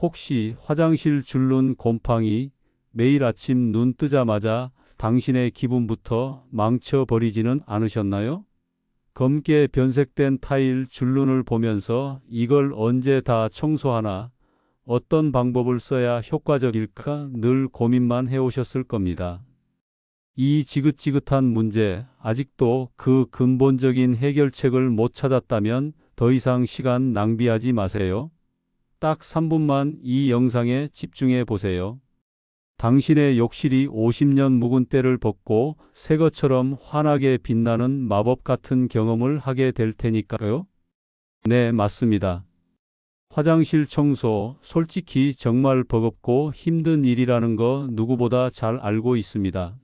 혹시 화장실 줄눈 곰팡이 매일 아침 눈 뜨자마자 당신의 기분부터 망쳐버리지는 않으셨나요? 검게 변색된 타일 줄눈을 보면서 이걸 언제 다 청소하나 어떤 방법을 써야 효과적일까 늘 고민만 해오셨을 겁니다. 이 지긋지긋한 문제 아직도 그 근본적인 해결책을 못 찾았다면 더 이상 시간 낭비하지 마세요. 딱 3분만 이 영상에 집중해 보세요. 당신의 욕실이 50년 묵은 때를 벗고 새 것처럼 환하게 빛나는 마법 같은 경험을 하게 될 테니까요. 네, 맞습니다. 화장실 청소, 솔직히 정말 버겁고 힘든 일이라는 거 누구보다 잘 알고 있습니다.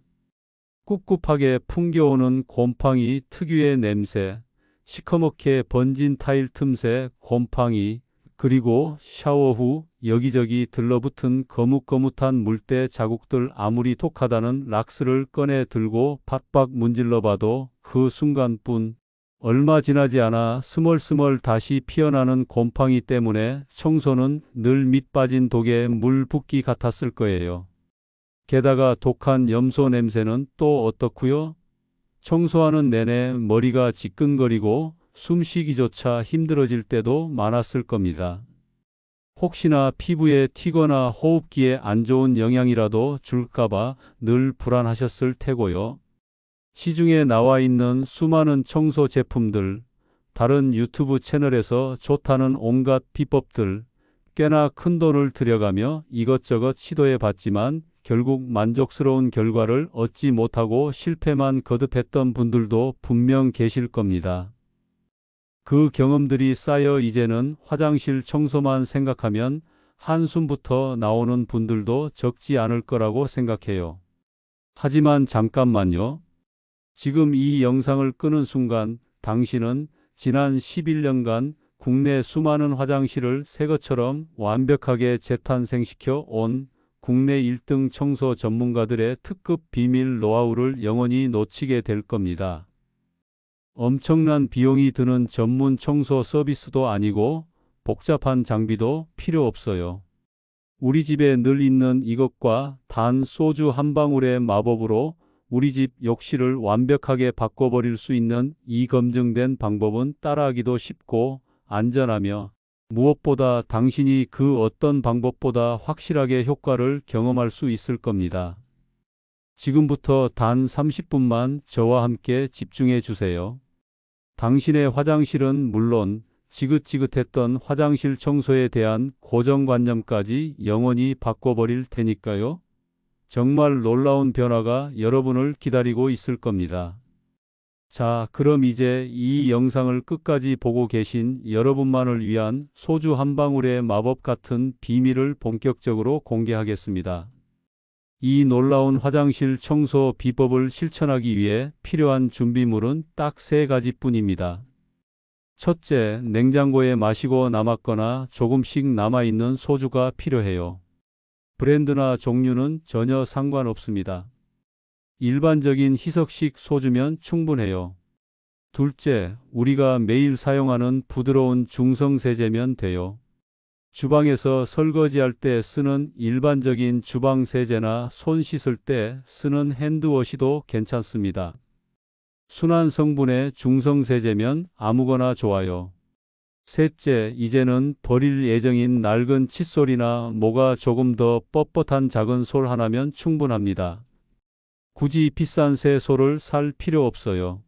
꿉꿉하게 풍겨오는 곰팡이 특유의 냄새, 시커멓게 번진 타일 틈새 곰팡이, 그리고 샤워 후 여기저기 들러붙은 거뭇거뭇한 물때 자국들 아무리 톡하다는 락스를 꺼내 들고 팍팍 문질러 봐도 그 순간뿐 얼마 지나지 않아 스멀스멀 다시 피어나는 곰팡이 때문에 청소는 늘 밑빠진 독에 물 붓기 같았을 거예요. 게다가 독한 염소 냄새는 또 어떻고요? 청소하는 내내 머리가 지끈거리고 숨쉬기조차 힘들어질 때도 많았을 겁니다. 혹시나 피부에 튀거나 호흡기에 안 좋은 영향이라도 줄까봐 늘 불안하셨을 테고요. 시중에 나와 있는 수많은 청소 제품들, 다른 유튜브 채널에서 좋다는 온갖 비법들, 꽤나 큰 돈을 들여가며 이것저것 시도해 봤지만 결국 만족스러운 결과를 얻지 못하고 실패만 거듭했던 분들도 분명 계실 겁니다. 그 경험들이 쌓여 이제는 화장실 청소만 생각하면 한숨부터 나오는 분들도 적지 않을 거라고 생각해요. 하지만 잠깐만요. 지금 이 영상을 끄는 순간 당신은 지난 11년간 국내 수많은 화장실을 새 것처럼 완벽하게 재탄생시켜 온 국내 1등 청소 전문가들의 특급 비밀 노하우를 영원히 놓치게 될 겁니다. 엄청난 비용이 드는 전문 청소 서비스도 아니고 복잡한 장비도 필요 없어요. 우리 집에 늘 있는 이것과 단 소주 한 방울의 마법으로 우리 집 욕실을 완벽하게 바꿔버릴 수 있는 이 검증된 방법은 따라하기도 쉽고 안전하며 무엇보다 당신이 그 어떤 방법보다 확실하게 효과를 경험할 수 있을 겁니다. 지금부터 단 30분만 저와 함께 집중해 주세요. 당신의 화장실은 물론 지긋지긋했던 화장실 청소에 대한 고정관념까지 영원히 바꿔버릴 테니까요. 정말 놀라운 변화가 여러분을 기다리고 있을 겁니다. 자, 그럼 이제 이 영상을 끝까지 보고 계신 여러분만을 위한 소주 한 방울의 마법 같은 비밀을 본격적으로 공개하겠습니다. 이 놀라운 화장실 청소 비법을 실천하기 위해 필요한 준비물은 딱 세 가지뿐입니다. 첫째, 냉장고에 마시고 남았거나 조금씩 남아있는 소주가 필요해요. 브랜드나 종류는 전혀 상관없습니다. 일반적인 희석식 소주면 충분해요. 둘째, 우리가 매일 사용하는 부드러운 중성세제면 돼요. 주방에서 설거지할 때 쓰는 일반적인 주방 세제나 손 씻을 때 쓰는 핸드워시도 괜찮습니다. 순한 성분의 중성 세제면 아무거나 좋아요. 셋째, 이제는 버릴 예정인 낡은 칫솔이나 뭐가 조금 더 뻣뻣한 작은 솔 하나면 충분합니다. 굳이 비싼 새 솔을 살 필요 없어요.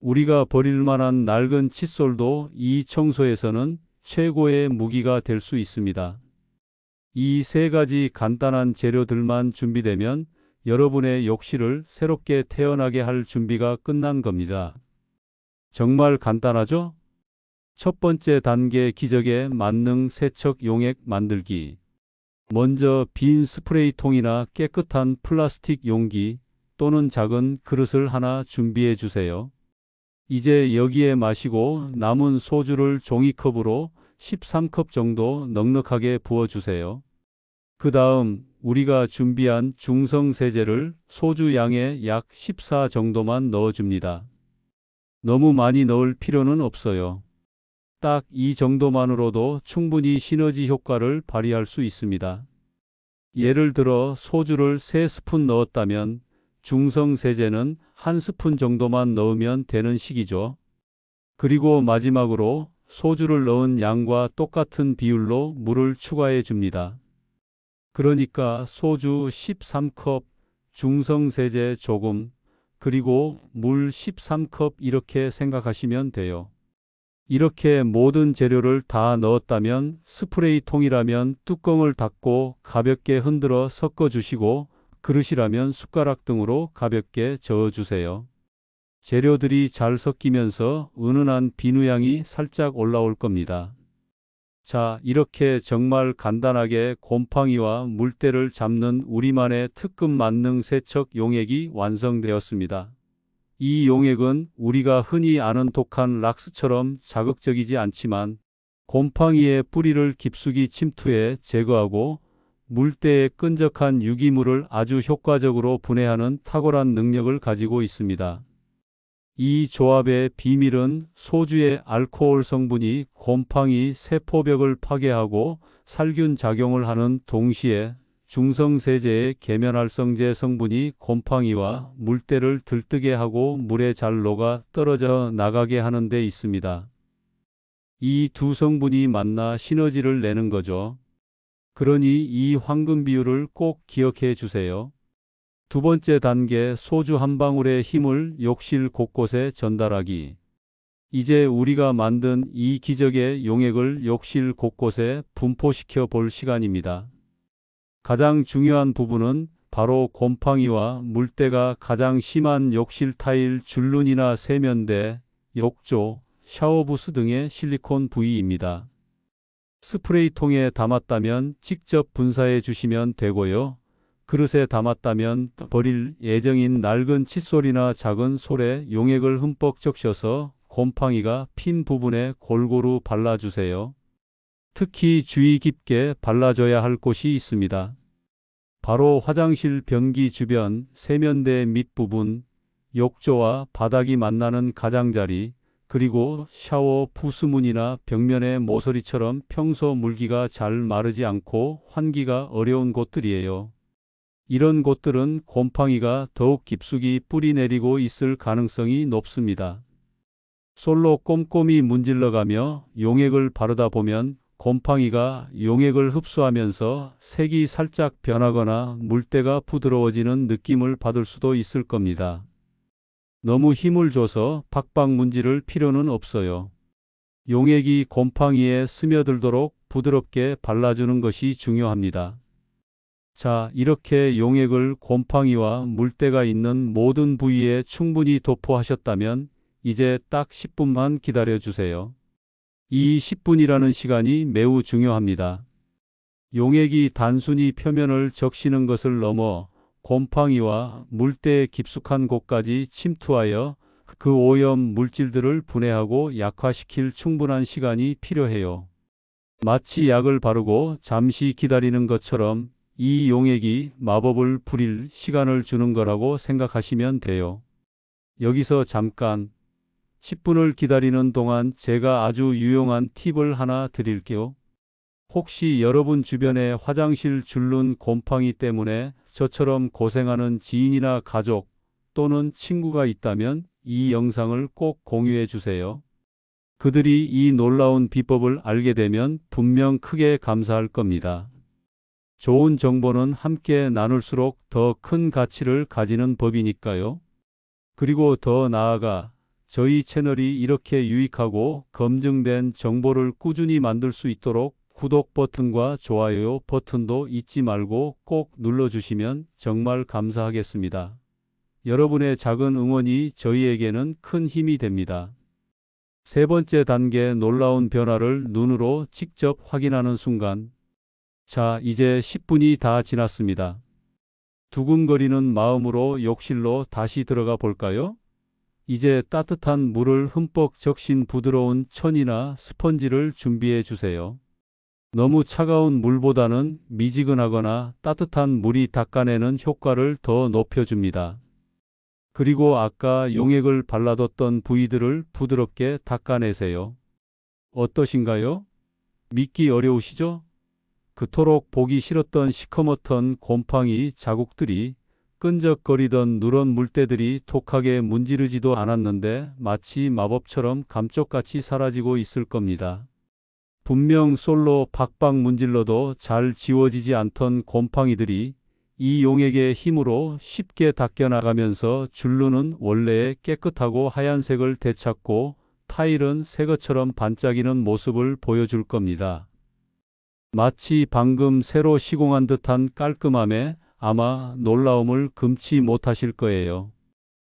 우리가 버릴 만한 낡은 칫솔도 이 청소에서는 최고의 무기가 될 수 있습니다. 이 세 가지 간단한 재료들만 준비되면 여러분의 욕실을 새롭게 태어나게 할 준비가 끝난 겁니다. 정말 간단하죠? 첫 번째 단계 기적의 만능 세척 용액 만들기. 먼저 빈 스프레이통이나 깨끗한 플라스틱 용기 또는 작은 그릇을 하나 준비해 주세요. 이제 여기에 마시고 남은 소주를 종이컵으로 13컵 정도 넉넉하게 부어주세요. 그 다음 우리가 준비한 중성세제를 소주 양의 약 14 정도만 넣어줍니다. 너무 많이 넣을 필요는 없어요. 딱 이 정도만으로도 충분히 시너지 효과를 발휘할 수 있습니다. 예를 들어 소주를 3스푼 넣었다면 중성세제는 1스푼 정도만 넣으면 되는 식이죠. 그리고 마지막으로 소주를 넣은 양과 똑같은 비율로 물을 추가해 줍니다. 그러니까 소주 13컵, 중성세제 조금, 그리고 물 13컵 이렇게 생각하시면 돼요. 이렇게 모든 재료를 다 넣었다면 스프레이 통이라면 뚜껑을 닫고 가볍게 흔들어 섞어 주시고 그릇이라면 숟가락 등으로 가볍게 저어 주세요. 재료들이 잘 섞이면서 은은한 비누향이 살짝 올라올 겁니다. 자, 이렇게 정말 간단하게 곰팡이와 물때를 잡는 우리만의 특급 만능 세척 용액이 완성되었습니다. 이 용액은 우리가 흔히 아는 독한 락스처럼 자극적이지 않지만 곰팡이의 뿌리를 깊숙이 침투해 제거하고 물때의 끈적한 유기물을 아주 효과적으로 분해하는 탁월한 능력을 가지고 있습니다. 이 조합의 비밀은 소주의 알코올 성분이 곰팡이 세포벽을 파괴하고 살균 작용을 하는 동시에 중성세제의 계면활성제 성분이 곰팡이와 물때를 들뜨게 하고 물에 잘 녹아 떨어져 나가게 하는 데 있습니다. 이 두 성분이 만나 시너지를 내는 거죠. 그러니 이 황금 비율을 꼭 기억해 주세요. 두 번째 단계 소주 한 방울의 힘을 욕실 곳곳에 전달하기. 이제 우리가 만든 이 기적의 용액을 욕실 곳곳에 분포시켜 볼 시간입니다. 가장 중요한 부분은 바로 곰팡이와 물때가 가장 심한 욕실 타일 줄눈이나 세면대, 욕조, 샤워부스 등의 실리콘 부위입니다. 스프레이통에 담았다면 직접 분사해 주시면 되고요. 그릇에 담았다면 버릴 예정인 낡은 칫솔이나 작은 솔에 용액을 흠뻑 적셔서 곰팡이가 핀 부분에 골고루 발라주세요. 특히 주의 깊게 발라줘야 할 곳이 있습니다. 바로 화장실 변기 주변 세면대 밑부분, 욕조와 바닥이 만나는 가장자리, 그리고 샤워 부스문이나 벽면의 모서리처럼 평소 물기가 잘 마르지 않고 환기가 어려운 곳들이에요. 이런 곳들은 곰팡이가 더욱 깊숙이 뿌리 내리고 있을 가능성이 높습니다. 솔로 꼼꼼히 문질러가며 용액을 바르다 보면 곰팡이가 용액을 흡수하면서 색이 살짝 변하거나 물때가 부드러워지는 느낌을 받을 수도 있을 겁니다. 너무 힘을 줘서 박박 문지를 필요는 없어요. 용액이 곰팡이에 스며들도록 부드럽게 발라주는 것이 중요합니다. 자, 이렇게 용액을 곰팡이와 물때가 있는 모든 부위에 충분히 도포하셨다면 이제 딱 10분만 기다려 주세요. 이 10분이라는 시간이 매우 중요합니다. 용액이 단순히 표면을 적시는 것을 넘어 곰팡이와 물때의 깊숙한 곳까지 침투하여 그 오염 물질들을 분해하고 약화시킬 충분한 시간이 필요해요. 마치 약을 바르고 잠시 기다리는 것처럼 이 용액이 마법을 부릴 시간을 주는 거라고 생각하시면 돼요. 여기서 잠깐 10분을 기다리는 동안 제가 아주 유용한 팁을 하나 드릴게요. 혹시 여러분 주변에 화장실 줄눈 곰팡이 때문에 저처럼 고생하는 지인이나 가족 또는 친구가 있다면 이 영상을 꼭 공유해 주세요. 그들이 이 놀라운 비법을 알게 되면 분명 크게 감사할 겁니다. 좋은 정보는 함께 나눌수록 더 큰 가치를 가지는 법이니까요. 그리고 더 나아가 저희 채널이 이렇게 유익하고 검증된 정보를 꾸준히 만들 수 있도록 구독 버튼과 좋아요 버튼도 잊지 말고 꼭 눌러주시면 정말 감사하겠습니다. 여러분의 작은 응원이 저희에게는 큰 힘이 됩니다. 세 번째 단계 놀라운 변화를 눈으로 직접 확인하는 순간 자, 이제 10분이 다 지났습니다. 두근거리는 마음으로 욕실로 다시 들어가 볼까요? 이제 따뜻한 물을 흠뻑 적신 부드러운 천이나 스펀지를 준비해 주세요. 너무 차가운 물보다는 미지근하거나 따뜻한 물이 닦아내는 효과를 더 높여줍니다. 그리고 아까 용액을 발라뒀던 부위들을 부드럽게 닦아내세요. 어떠신가요? 믿기 어려우시죠? 그토록 보기 싫었던 시커멓던 곰팡이 자국들이 끈적거리던 누런 물때들이 톡하게 문지르지도 않았는데 마치 마법처럼 감쪽같이 사라지고 있을 겁니다. 분명 솔로 박박 문질러도 잘 지워지지 않던 곰팡이들이 이 용액의 힘으로 쉽게 닦여나가면서 줄루는 원래의 깨끗하고 하얀색을 되찾고 타일은 새 것처럼 반짝이는 모습을 보여줄 겁니다. 마치 방금 새로 시공한 듯한 깔끔함에 아마 놀라움을 금치 못하실 거예요.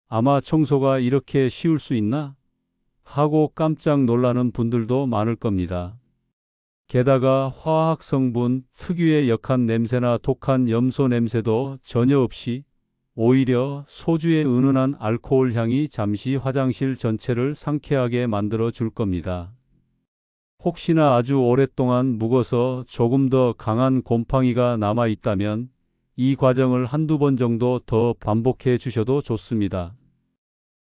아마 청소가 이렇게 쉬울 수 있나? 하고 깜짝 놀라는 분들도 많을 겁니다. 게다가 화학 성분 특유의 역한 냄새나 독한 염소 냄새도 전혀 없이 오히려 소주의 은은한 알코올 향이 잠시 화장실 전체를 상쾌하게 만들어 줄 겁니다. 혹시나 아주 오랫동안 묵어서 조금 더 강한 곰팡이가 남아 있다면 이 과정을 한두 번 정도 더 반복해 주셔도 좋습니다.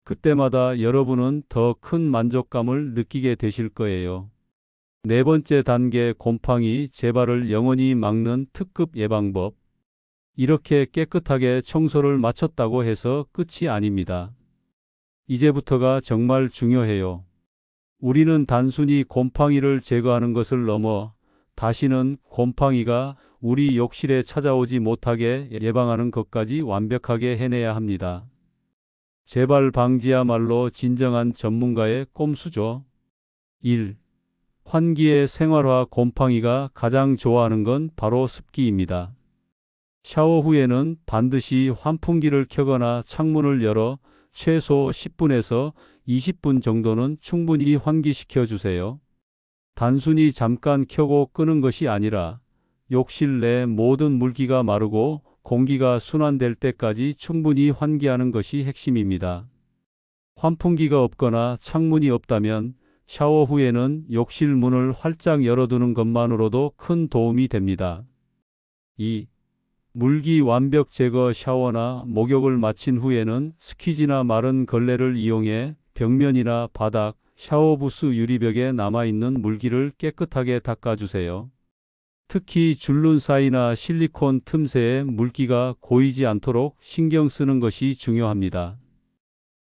그때마다 여러분은 더 큰 만족감을 느끼게 되실 거예요. 네 번째 단계 곰팡이 재발을 영원히 막는 특급 예방법. 이렇게 깨끗하게 청소를 마쳤다고 해서 끝이 아닙니다. 이제부터가 정말 중요해요. 우리는 단순히 곰팡이를 제거하는 것을 넘어 다시는 곰팡이가 우리 욕실에 찾아오지 못하게 예방하는 것까지 완벽하게 해내야 합니다. 재발 방지야말로 진정한 전문가의 꼼수죠. 1. 환기의 생활화 곰팡이가 가장 좋아하는 건 바로 습기입니다. 샤워 후에는 반드시 환풍기를 켜거나 창문을 열어 최소 10분에서 20분 정도는 충분히 환기시켜 주세요. 단순히 잠깐 켜고 끄는 것이 아니라 욕실 내 모든 물기가 마르고 공기가 순환될 때까지 충분히 환기하는 것이 핵심입니다. 환풍기가 없거나 창문이 없다면 샤워 후에는 욕실 문을 활짝 열어두는 것만으로도 큰 도움이 됩니다. 2. 물기 완벽 제거 샤워나 목욕을 마친 후에는 스키지나 마른 걸레를 이용해 벽면이나 바닥, 샤워부스 유리벽에 남아있는 물기를 깨끗하게 닦아주세요. 특히 줄눈 사이나 실리콘 틈새에 물기가 고이지 않도록 신경 쓰는 것이 중요합니다.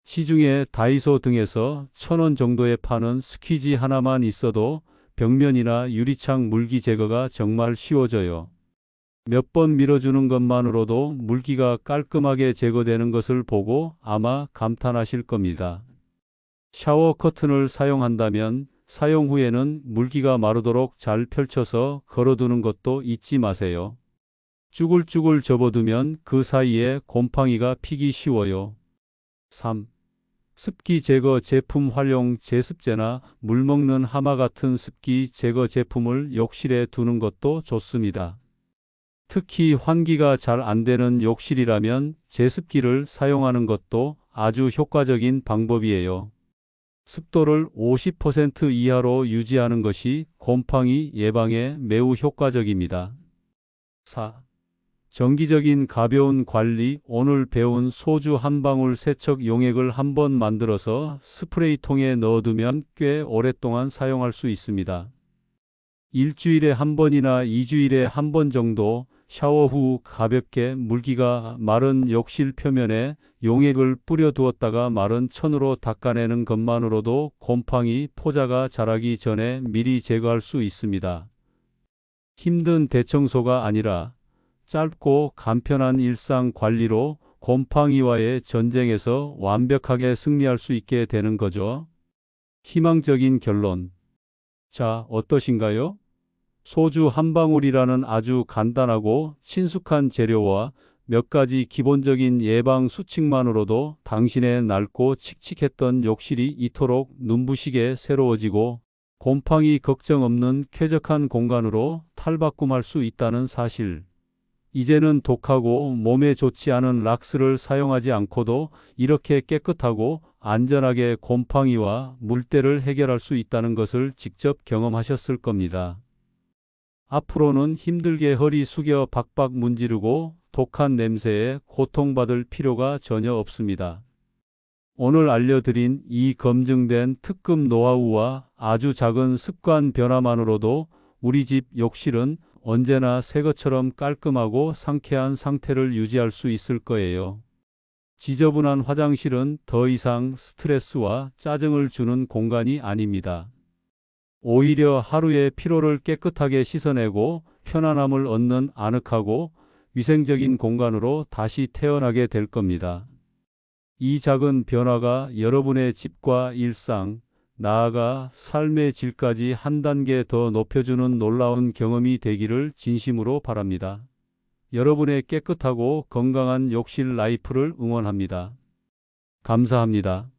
시중에 다이소 등에서 천 원 정도에 파는 스퀴지 하나만 있어도 벽면이나 유리창 물기 제거가 정말 쉬워져요. 몇 번 밀어주는 것만으로도 물기가 깔끔하게 제거되는 것을 보고 아마 감탄하실 겁니다. 샤워 커튼을 사용한다면 사용 후에는 물기가 마르도록 잘 펼쳐서 걸어두는 것도 잊지 마세요. 쭈글쭈글 접어두면 그 사이에 곰팡이가 피기 쉬워요. 3. 습기 제거 제품 활용 제습제나 물 먹는 하마 같은 습기 제거 제품을 욕실에 두는 것도 좋습니다. 특히 환기가 잘 안 되는 욕실이라면 제습기를 사용하는 것도 아주 효과적인 방법이에요. 습도를 50% 이하로 유지하는 것이 곰팡이 예방에 매우 효과적입니다. 4. 정기적인 가벼운 관리 오늘 배운 소주 한 방울 세척 용액을 한번 만들어서 스프레이통에 넣어두면 꽤 오랫동안 사용할 수 있습니다. 일주일에 한 번이나 이주일에 한 번 정도 샤워 후 가볍게 물기가 마른 욕실 표면에 용액을 뿌려 두었다가 마른 천으로 닦아내는 것만으로도 곰팡이 포자가 자라기 전에 미리 제거할 수 있습니다. 힘든 대청소가 아니라 짧고 간편한 일상 관리로 곰팡이와의 전쟁에서 완벽하게 승리할 수 있게 되는 거죠. 희망적인 결론. 자, 어떠신가요? 소주 한 방울이라는 아주 간단하고 친숙한 재료와 몇 가지 기본적인 예방 수칙만으로도 당신의 낡고 칙칙했던 욕실이 이토록 눈부시게 새로워지고 곰팡이 걱정 없는 쾌적한 공간으로 탈바꿈할 수 있다는 사실. 이제는 독하고 몸에 좋지 않은 락스를 사용하지 않고도 이렇게 깨끗하고 안전하게 곰팡이와 물때를 해결할 수 있다는 것을 직접 경험하셨을 겁니다. 앞으로는 힘들게 허리 숙여 박박 문지르고 독한 냄새에 고통받을 필요가 전혀 없습니다. 오늘 알려드린 이 검증된 특급 노하우와 아주 작은 습관 변화만으로도 우리 집 욕실은 언제나 새 것처럼 깔끔하고 상쾌한 상태를 유지할 수 있을 거예요. 지저분한 화장실은 더 이상 스트레스와 짜증을 주는 공간이 아닙니다. 오히려 하루의 피로를 깨끗하게 씻어내고 편안함을 얻는 아늑하고 위생적인 공간으로 다시 태어나게 될 겁니다. 이 작은 변화가 여러분의 집과 일상, 나아가 삶의 질까지 한 단계 더 높여주는 놀라운 경험이 되기를 진심으로 바랍니다. 여러분의 깨끗하고 건강한 욕실 라이프를 응원합니다. 감사합니다.